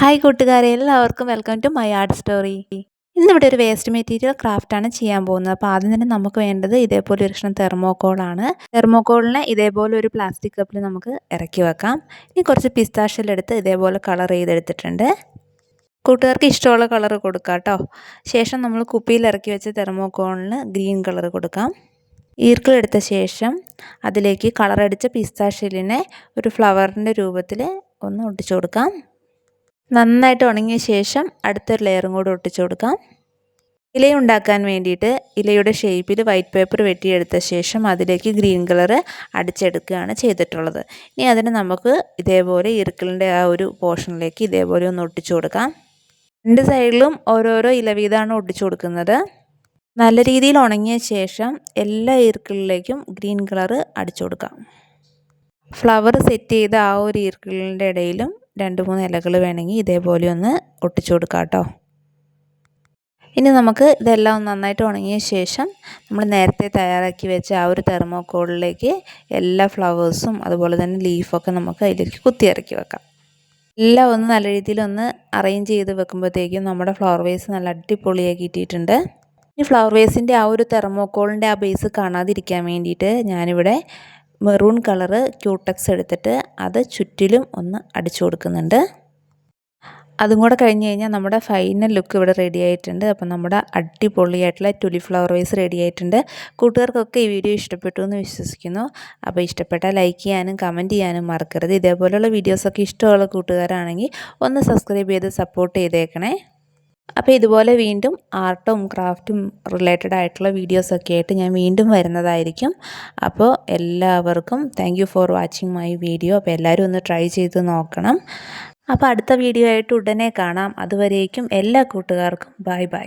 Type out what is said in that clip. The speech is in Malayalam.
ഹായ് കൂട്ടുകാരെ. എല്ലാവർക്കും welcome to my art story ഇന്നിവിടെ ഒരു വേസ്റ്റ് മെറ്റീരിയൽ ക്രാഫ്റ്റാണ് ചെയ്യാൻ പോകുന്നത്. അപ്പോൾ ആദ്യം തന്നെ നമുക്ക് വേണ്ടത് ഇതേപോലെ ഒരു കഷ്ണം തെർമോക്കോളാണ് തെർമോക്കോളിനെ ഇതേപോലെ ഒരു പ്ലാസ്റ്റിക് കപ്പിൽ നമുക്ക് ഇറക്കി വെക്കാം. ഇനി കുറച്ച് പിസ്താഷെല്ലെടുത്ത് ഇതേപോലെ കളർ ചെയ്തെടുത്തിട്ടുണ്ട്. കൂട്ടുകാർക്ക് ഇഷ്ടമുള്ള കളർ കൊടുക്കാം കേട്ടോ. ശേഷം നമ്മൾ കുപ്പിയിൽ ഇറക്കി വെച്ച തെർമോക്കോളിന് ഗ്രീൻ കളർ കൊടുക്കാം. ഈർക്കിളെടുത്ത ശേഷം അതിലേക്ക് കളറടിച്ച പിസ്താഷെല്ലിനെ ഒരു ഫ്ലവറിന്റെ രൂപത്തിൽ ഒന്ന് ഒട്ടിച്ചു കൊടുക്കാം. നന്നായിട്ട് ഉണങ്ങിയ ശേഷം അടുത്തൊരു ലെയറും കൂടെ ഒട്ടിച്ചു കൊടുക്കാം. ഇല ഉണ്ടാക്കാൻ വേണ്ടിയിട്ട് ഇലയുടെ ഷേപ്പിൽ വൈറ്റ് പേപ്പർ വെട്ടിയെടുത്ത ശേഷം അതിലേക്ക് ഗ്രീൻ കളർ അടിച്ചെടുക്കുകയാണ് ചെയ്തിട്ടുള്ളത്. ഇനി അതിന് നമുക്ക് ഇതേപോലെ ഇറുക്കലിന്റെ ആ ഒരു പോർഷനിലേക്ക് ഇതേപോലെ ഒന്ന് ഒട്ടിച്ചു കൊടുക്കാം. രണ്ട് സൈഡിലും ഓരോരോ ഇല വീതമാണ് ഒട്ടിച്ചു കൊടുക്കുന്നത്. നല്ല രീതിയിൽ ഉണങ്ങിയ ശേഷം എല്ലാ ഇറുക്കിളിലേക്കും ഗ്രീൻ കളർ അടിച്ചു കൊടുക്കാം. ഫ്ലവർ സെറ്റ് ചെയ്ത ആ ഒരു ഈർക്കിളിന്റെ ഇടയിലും രണ്ട് മൂന്ന് ഇലകൾ വേണമെങ്കിൽ ഇതേപോലെ ഒന്ന് ഒട്ടിച്ചു കൊടുക്കാം കേട്ടോ. ഇനി നമുക്ക് ഇതെല്ലാം നന്നായിട്ട് ഉണങ്ങിയ ശേഷം നമ്മൾ നേരത്തെ തയ്യാറാക്കി വെച്ച ആ ഒരു തെർമോക്കോളിലേക്ക് എല്ലാ ഫ്ലവേഴ്സും അതുപോലെ തന്നെ ലീഫൊക്കെ നമുക്ക് അതിലേക്ക് കുത്തിയിറക്കി വെക്കാം. എല്ലാം ഒന്ന് നല്ല രീതിയിൽ ഒന്ന് അറേഞ്ച് ചെയ്ത് വെക്കുമ്പോഴത്തേക്കും നമ്മുടെ ഫ്ലവർ വേസ് നല്ല അടിപൊളിയാക്കി ഇട്ടിട്ടുണ്ട് ഈ ഫ്ലവർ വേസിന്റെ ആ ഒരു തെർമോക്കോളിന്റെ ആ ബേസ് കാണാതിരിക്കാൻ വേണ്ടിയിട്ട് ഞാനിവിടെ മെറൂൺ കളറ് ക്യൂട്ടക്സ് എടുത്തിട്ട് അത് ചുറ്റിലും ഒന്ന് അടിച്ചു കൊടുക്കുന്നുണ്ട്. അതും കൂടെ കഴിഞ്ഞ് കഴിഞ്ഞാൽ നമ്മുടെ ഫൈനൽ ലുക്ക് ഇവിടെ റെഡി ആയിട്ടുണ്ട്. അപ്പം നമ്മുടെ അടിപൊളിയായിട്ടുള്ള ടുലി ഫ്ലവർ വൈസ് റെഡി ആയിട്ടുണ്ട്. കൂട്ടുകാർക്കൊക്കെ ഈ വീഡിയോ ഇഷ്ടപ്പെട്ടു എന്ന് വിശ്വസിക്കുന്നു. അപ്പോൾ ഇഷ്ടപ്പെട്ടാൽ ലൈക്ക് ചെയ്യാനും കമന്റ് ചെയ്യാനും മറക്കരുത്. ഇതേപോലെയുള്ള വീഡിയോസൊക്കെ ഇഷ്ടമുള്ള കൂട്ടുകാരാണെങ്കിൽ ഒന്ന് സബ്സ്ക്രൈബ് ചെയ്ത് സപ്പോർട്ട് ചെയ്തേക്കണേ. അപ്പോൾ ഇതുപോലെ വീണ്ടും ആർട്ടും ക്രാഫ്റ്റും റിലേറ്റഡ് ആയിട്ടുള്ള വീഡിയോസൊക്കെ ആയിട്ട് ഞാൻ വീണ്ടും വരുന്നതായിരിക്കും. അപ്പോൾ എല്ലാവർക്കും thank for watching my video അപ്പോൾ എല്ലാവരും ഒന്ന് ട്രൈ ചെയ്ത് നോക്കണം. അപ്പോൾ അടുത്ത വീഡിയോ ആയിട്ട് ഉടനെ കാണാം. അതുവരേക്കും എല്ലാ കൂട്ടുകാർക്കും ബൈ ബൈ